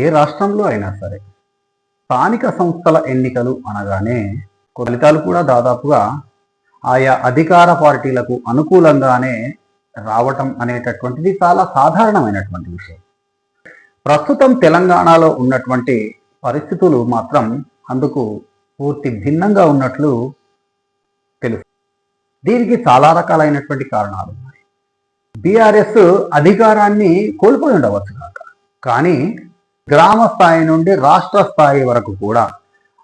ఏ రాష్ట్రంలో అయినా సరే స్థానిక సంస్థల ఎన్నికలు అనగానే ఫలితాలు కూడా దాదాపుగా ఆయా అధికార పార్టీలకు అనుకూలంగానే రావటం అనేటటువంటిది చాలా సాధారణమైనటువంటి విషయం. ప్రస్తుతం తెలంగాణలో ఉన్నటువంటి పరిస్థితులు మాత్రం అందుకు పూర్తి భిన్నంగా ఉన్నట్లు తెలుసు. దీనికి చాలా రకాలైనటువంటి కారణాలు ఉన్నాయి. బీఆర్ఎస్ అధికారాన్ని కోల్పోయి ఉండవచ్చు కాక. కానీ గ్రామ స్థాయి నుండి రాష్ట్ర స్థాయి వరకు కూడా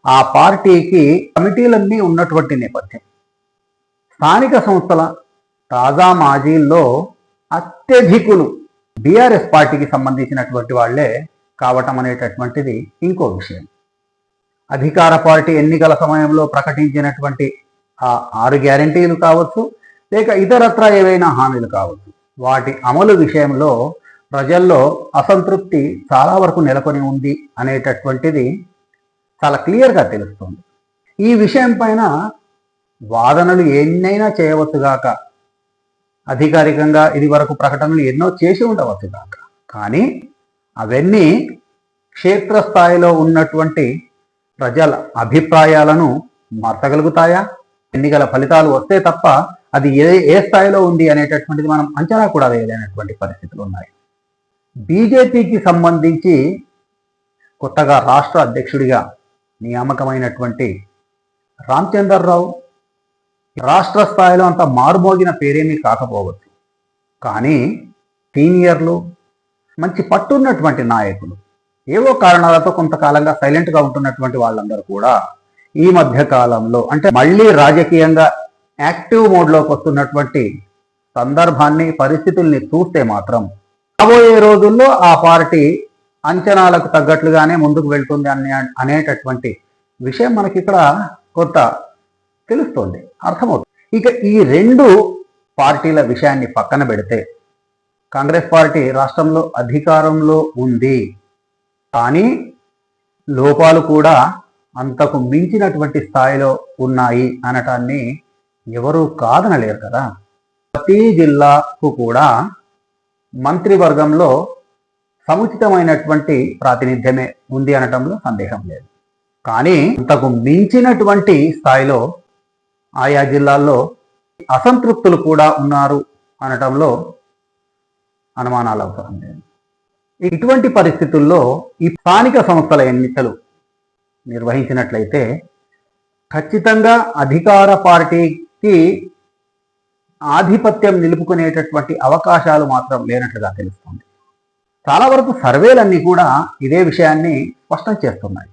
ఆ పార్టీకి కమిటీలన్నీ ఉన్నటువంటి నేపథ్యం. స్థానిక సంస్థల తాజా మాజీల్లో అత్యధికులు బీఆర్ఎస్ పార్టీకి సంబంధించినటువంటి వాళ్ళే కావటం అనేటటువంటిది ఇంకో విషయం. అధికార పార్టీ ఎన్నికల సమయంలో ప్రకటించినటువంటి ఆ ఆరు గ్యారంటీలు కావచ్చు లేక ఇతరత్ర ఏవైనా హామీలు కావచ్చు వాటి అమలు విషయంలో ప్రజల్లో అసంతృప్తి చాలా వరకు నెలకొని ఉంది అనేటటువంటిది చాలా క్లియర్గా తెలుస్తుంది. ఈ విషయం పైన వాదనలు ఎన్నైనా చేయవచ్చుగాక అధికారికంగా ఇది వరకు ప్రకటనలు ఎన్నో చేసి ఉండవచ్చు కాక కానీ అవన్నీ క్షేత్రస్థాయిలో ఉన్నటువంటి ప్రజల అభిప్రాయాలను మార్చగలుగుతాయా? ఎన్నికల ఫలితాలు వస్తే తప్ప అది ఏ ఏ స్థాయిలో ఉంది అనేటటువంటిది మనం అంచనా కూడా వేయలేనటువంటి పరిస్థితులు ఉన్నాయి. బీజేపీకి సంబంధించి కొత్తగా రాష్ట్ర అధ్యక్షుడిగా నియామకమైనటువంటి రామచంద్రరావు రాష్ట్ర స్థాయిలో అంత మారుమోగిన పేరేమీ కాకపోవచ్చు. కానీ సీనియర్లు మంచి పట్టున్నటువంటి నాయకులు ఏవో కారణాలతో కొంతకాలంగా సైలెంట్గా ఉంటున్నటువంటి వాళ్ళందరూ కూడా ఈ మధ్య కాలంలో అంటే మళ్ళీ రాజకీయంగా యాక్టివ్ మోడ్లోకి వస్తున్నటువంటి సందర్భాన్ని పరిస్థితుల్ని చూస్తే మాత్రం రాబోయే రోజుల్లో ఆ పార్టీ అంచనాలకు తగ్గట్లుగానే ముందుకు వెళ్తుంది అనే అనేటటువంటి విషయం మనకి ఇక్కడ కొంత తెలుస్తోంది అర్థమవుతుంది. ఇక ఈ రెండు పార్టీల విషయాన్ని పక్కన పెడితే కాంగ్రెస్ పార్టీ రాష్ట్రంలో అధికారంలో ఉంది. కానీ లోపాలు కూడా అంతకు మించినటువంటి స్థాయిలో ఉన్నాయి అనటాన్ని ఎవరూ కాదనలేరు కదా. ప్రతి జిల్లాకు కూడా మంత్రివర్గంలో సముచితమైనటువంటి ప్రాతినిధ్యమే ఉంది అనటంలో సందేహం లేదు. కానీ అంతకు మించినటువంటి స్థాయిలో ఆయా జిల్లాల్లో అసంతృప్తులు కూడా ఉన్నారు అనటంలో అనుమానాలు అవసరం లేదు. ఇటువంటి పరిస్థితుల్లో ఈ స్థానిక సంస్థల ఎన్నికలు నిర్వహించినట్లయితే ఖచ్చితంగా అధికార పార్టీకి ఆధిపత్యం నిలుపుకునేటటువంటి అవకాశాలు మాత్రం లేనట్లుగా తెలుస్తుంది. చాలా వరకు సర్వేలన్నీ కూడా ఇదే విషయాన్ని స్పష్టం చేస్తున్నాయి.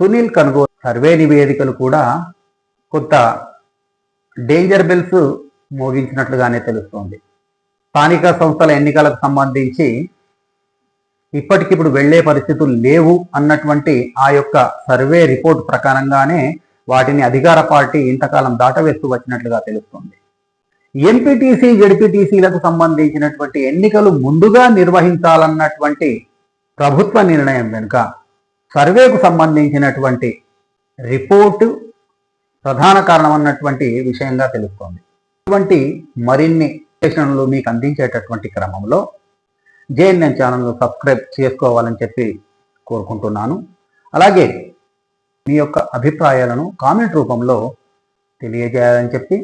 సునీల్ కనుగో సర్వే నివేదికలు కూడా కొంత డేంజర్ బెల్స్ మోగించినట్లుగానే తెలుస్తోంది. స్థానిక సంస్థల ఎన్నికలకు సంబంధించి ఇప్పటికిప్పుడు వెళ్ళే పరిస్థితులు లేవు అన్నటువంటి ఆ యొక్క సర్వే రిపోర్ట్ ప్రకారంగానే వాటిని అధికార పార్టీ ఇంతకాలం దాటవేస్తూ వచ్చినట్లుగా తెలుస్తోంది. ఎంపీటీసీ జడ్పీటీసీలకు సంబంధించినటువంటి ఎన్నికలు ముందుగా నిర్వహించాలన్నటువంటి ప్రభుత్వ నిర్ణయం వెనుక సర్వేకు సంబంధించినటువంటి రిపోర్టు ప్రధాన కారణం అన్నటువంటి విషయంగా తెలుస్తోంది. ఇటువంటి మరిన్ని విశ్లేషణలు మీకు అందించేటటువంటి క్రమంలో జేఎన్ఎన్ ఛానల్ను సబ్స్క్రైబ్ చేసుకోవాలని చెప్పి కోరుకుంటున్నాను. అలాగే మీ యొక్క అభిప్రాయాలను కామెంట్ రూపంలో తెలియజేయాలని చెప్పి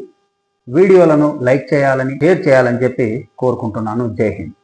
వీడియోలను లైక్ చేయాలని షేర్ చేయాలని చెప్పి కోరుకుంటున్నాను. జై హింద్.